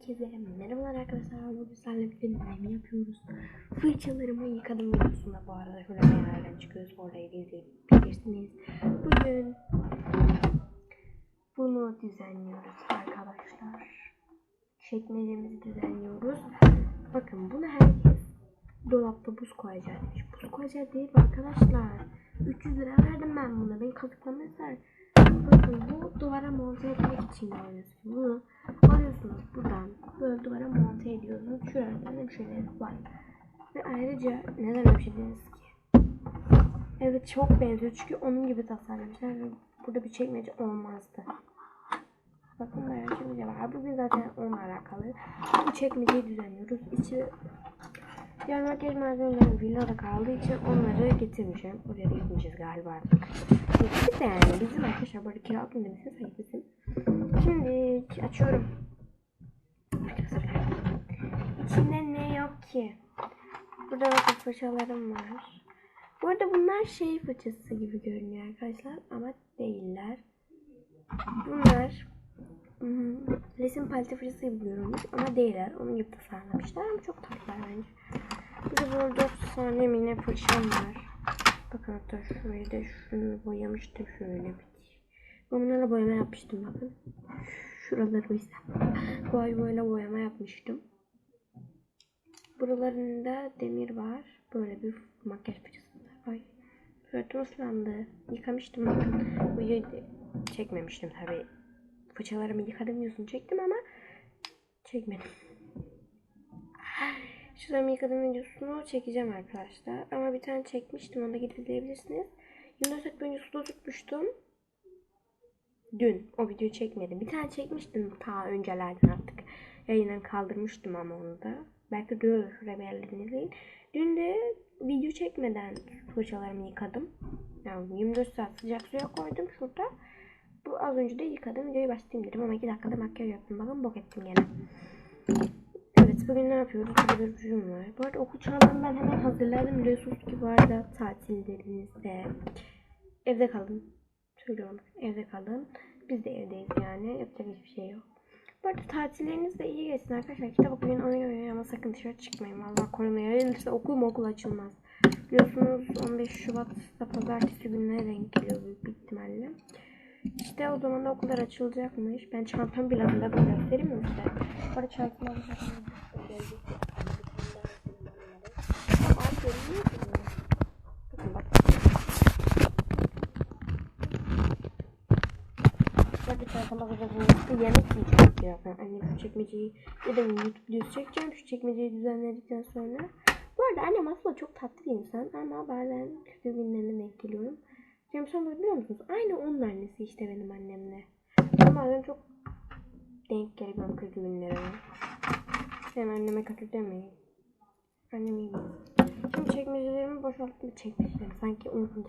Herkese merhabalar arkadaşlar. Bugün sizlerle bir deneyim yapıyoruz. Fırçalarımı yıkadım videosunda bu arada şöyle yerlerden çıkıyoruz. Orayı da izleyebilirsiniz. Bugün bunu düzenliyoruz arkadaşlar. Çekmecemizi düzenliyoruz. Bakın bunu herkes dolapta buz koyacakmış. Buz koyacak değil arkadaşlar. 300 lira verdim ben buna. Beni kazıklamışlar. Bakın bu duvara monte etmek için alıyorsunuz. Bunu alıyorsunuz buradan böyle duvara monte ediyorsunuz. Şuradan da bir şeyler var. Ve ayrıca neden bir şey dediniz ki? Evet çok benziyor çünkü onun gibi tasarlamışlar. ve Burada bir çekmece olmazdı. Bakın bayağı çekmece var. Bugün zaten onunla alakalı. Bu çekmeceyi düzenliyoruz. İçi Diğer makyaj malzemeleri villada kaldığı için onları getirmişim. Oraya da gitmeyeceğiz galiba artık. Gittik de yani bizim arkadaşlar böyle kiralık demişsin sayı bizim. Şimdi açıyorum. İçinde ne yok ki? Burada bakın fırçalarım var. Bu arada bunlar şey fırçası gibi görünüyor arkadaşlar ama değiller. Bunlar hmm, resim paleti fırçası gibi görünmüş ama değiller. Onun gibi tasarlamışlar ama çok tatlılar bence. Bir de burada 30 tane mini fırçam var. Bakın hatta şurayı da şunu boyamıştım şöyle bir. Ben bunlarla boyama yapmıştım bakın. Şuraları. Bu ay böyle boyama yapmıştım. Buralarında demir var. Böyle bir makyaj fırçası var. Ay. Suratım ıslandı. Yıkamıştım bakın. Videoyu çekmemiştim tabi. Fırçalarımı yıkadım yüzünü çektim ama çekmedim. Şuramı yıkadım videosunu çekeceğim arkadaşlar. Ama bir tane çekmiştim. Onu da gidip izleyebilirsiniz. 24 saat boyunca suda tutmuştum. Dün o videoyu çekmedim. Bir tane çekmiştim ta öncelerden artık. Yayından kaldırmıştım ama onu da. Belki bir yerlerine izleyin. Dün de video çekmeden fırçalarımı yıkadım. Yani 24 saat sıcak suya koydum şurada. Bu az önce de yıkadım. Videoyu başlayayım dedim ama 2 dakikada makyaj yaptım. Bakın bok ettim gene. Evet bugün ne yapıyoruz? Burada bir rujum var. Bu arada okul çantamı ben hemen hazırladım. Biliyorsunuz ki bu arada tatillerinizde evde kalın. Söylüyorum evde kalın. Biz de evdeyiz yani. Yapacak hiçbir şey yok. Bu arada tatilleriniz de iyi geçsin arkadaşlar. Kitap okuyun, oyun oynayın ama sakın dışarı çıkmayın. Valla korona yayılırsa okul mu okul açılmaz. Biliyorsunuz 15 Şubat'ta pazartesi gününe denk geliyor büyük bir ihtimalle. İşte o zaman da okullar açılacakmış. Ben çantamı bile hazırladım. Göstereyim mi size? Bu arada çantamı hazırladım. Tamam, görünüyor mu? Bakın bak. Hazırladım. Yemek yiyeceğim birazdan. Annem şu çekmeceyi ya da YouTube videosu çekeceğim. Şu çekmeceyi düzenledikten sonra. Bu arada annem aslında çok tatlı bir insan ama bazen kötü günlerine denk geliyorum. Cem sen biliyor musunuz? Aynı onun annesi işte benim annemle. Ben bazen çok denk geliyorum kötü günlere. Sen anneme kötü demeyin. Annem iyi. Şimdi çekmecelerimi boşalttım. Çekmecelerimi sanki unuttum.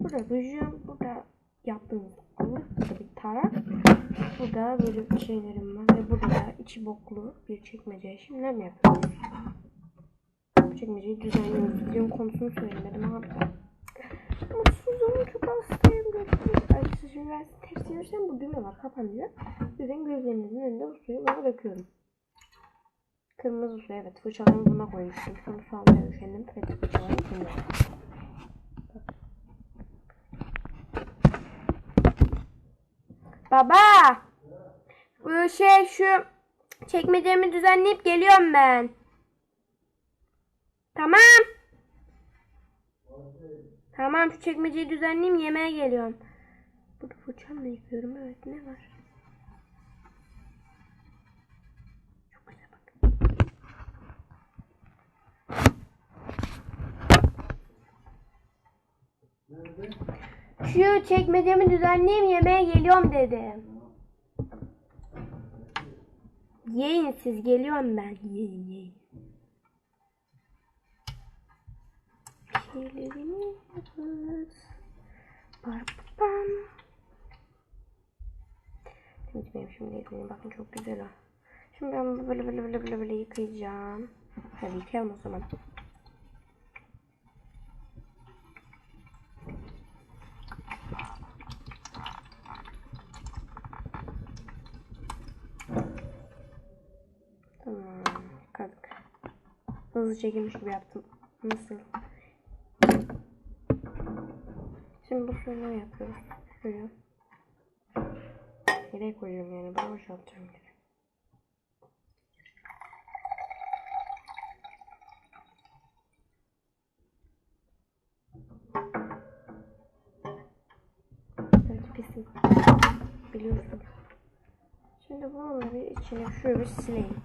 Burada rujum, burada yaptığım okul, burada bir tarak. Burada böyle bir şeylerim var ve burada da içi boklu bir çekmece. Şimdi ne? Bu çekmeceyi düzenliyoruz. Videonun konusunu söylemedim abi. Mutsuzum çok hastayım. Arkadaşlar şimdi ben çevirsem bu düğme var kapanıyor. Yüzden gözlerinizin önünde bu suyu bana döküyorum. Kırmızı su evet fırçalarımı buna koymuştum. Şunu salmaya üşendim. Evet fırçalarımı buna. Baba! Bu şey şu çekmecemi düzenleyip geliyorum ben. Tamam. Tamam şu çekmeceyi düzenleyeyim yemeğe geliyorum. Burada fırçamla yıkıyorum evet ne var? Bak. Şu çekmecemi düzenleyeyim yemeğe geliyorum dedim. Yiyin siz geliyorum ben. Yiyin yiyin. şeylerimi yaparız. Bam. Şimdi benim şimdi yıkayayım. Bakın çok güzel o. Şimdi ben böyle böyle böyle, böyle yıkayacağım. Hadi yıkayalım o zaman. Hızlı çekilmiş gibi yaptım. Nasıl? Şimdi bu suyunu yapıyoruz. Suyu. Nereye koyuyorum yani? Bunu boşaltıyorum geri. Evet pisim. Biliyorsun. Şimdi bunları içine şöyle sileyim.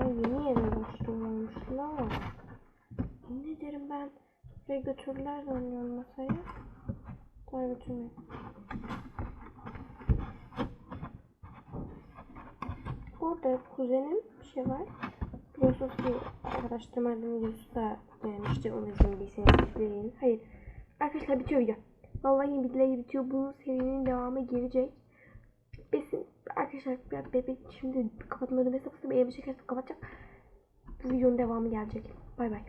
Ay yeni yere başlıyormuşsun ama. Ne ederim ben buraya götürdüler zannediyorum masaya. Daha götürmeyin. Orada kuzenim bir şey var. Biliyorsunuz ki araştırma videosu gelmişti. Onu izlemediyseniz izleyin. Hayır. Arkadaşlar bitiyor video. Vallahi billahi bitiyor. Bu serinin devamı gelecek. Besin arkadaşlar ben bebek şimdi kapatmadım. Mesela bir elbise çekersem kapatacak. Bu videonun devamı gelecek. Bay bay.